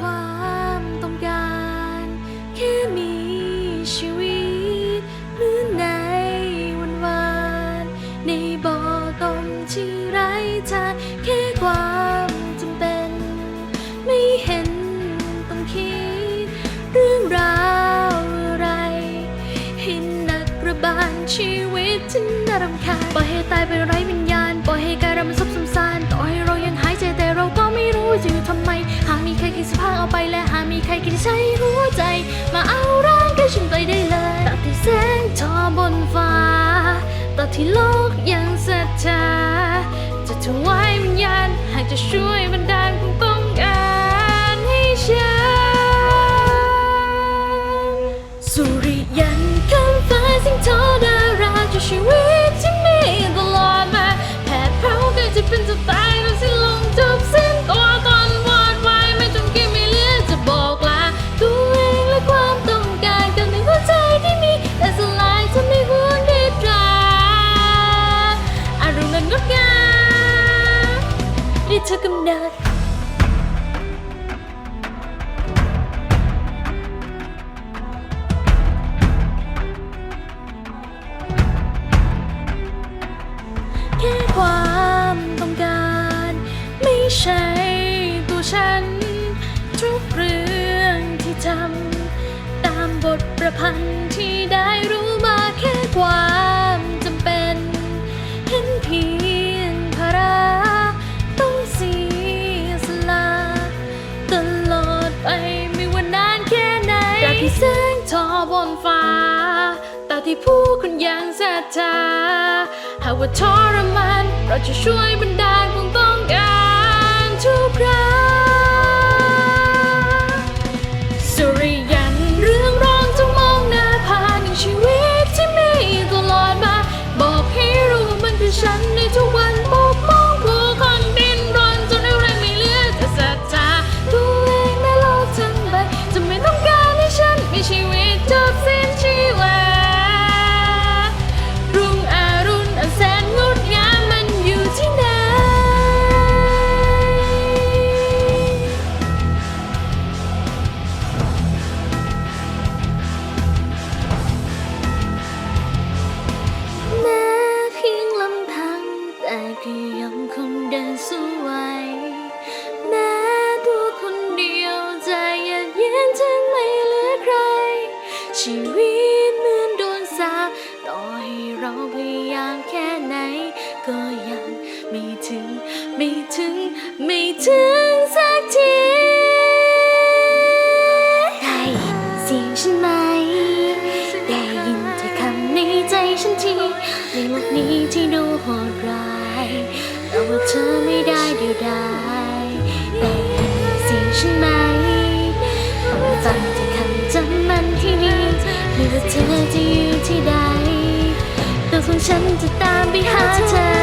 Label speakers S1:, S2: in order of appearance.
S1: ความต้องการ แค่มีชีวิตเหมือนในวันวาน ในบ่อต้มที่ไร้ทางแค่ความจำเป็น ไม่เห็นต้องคิด เรื่องราวอะไรให้หนักระบาลชีวิตที่น่ารำคาญปล่อยให้ตายไปไร้วิญญาณปล่อยให้กายเรามันซับซ้อนต่อให้เรายัง สภาเอาไปและหามีใครกินใช้หัวใจ มาเอา took him not. ที่ผู้คนยังศรัทธาหากว่าทรมานเราจะช่วยบรรดา ก็ยังคงเดินสู้ไหวแม้ตัวคนเดียวใจเย็นเย็นถึงไม่เหลือใคร ชีวิตเหมือนโดนสาต่อให้เราพยายามแค่ไหน ก็ยังไม่ถึง ไม่ถึง ไม่ถึงสักทีได้ยินเสียงฉันไหม ได้ยินแต่คำในใจฉันทีในโลกนี้ที่ดูโหดร้าย แต่ว่าเธอไม่ได้เดียวดายแต่ยินเสียงฉันไหมฟังจากคำจำมันที่นี่ไม่ว่าเธอจะอยู่ที่ใดตัวของฉันจะตามไปหาเธอ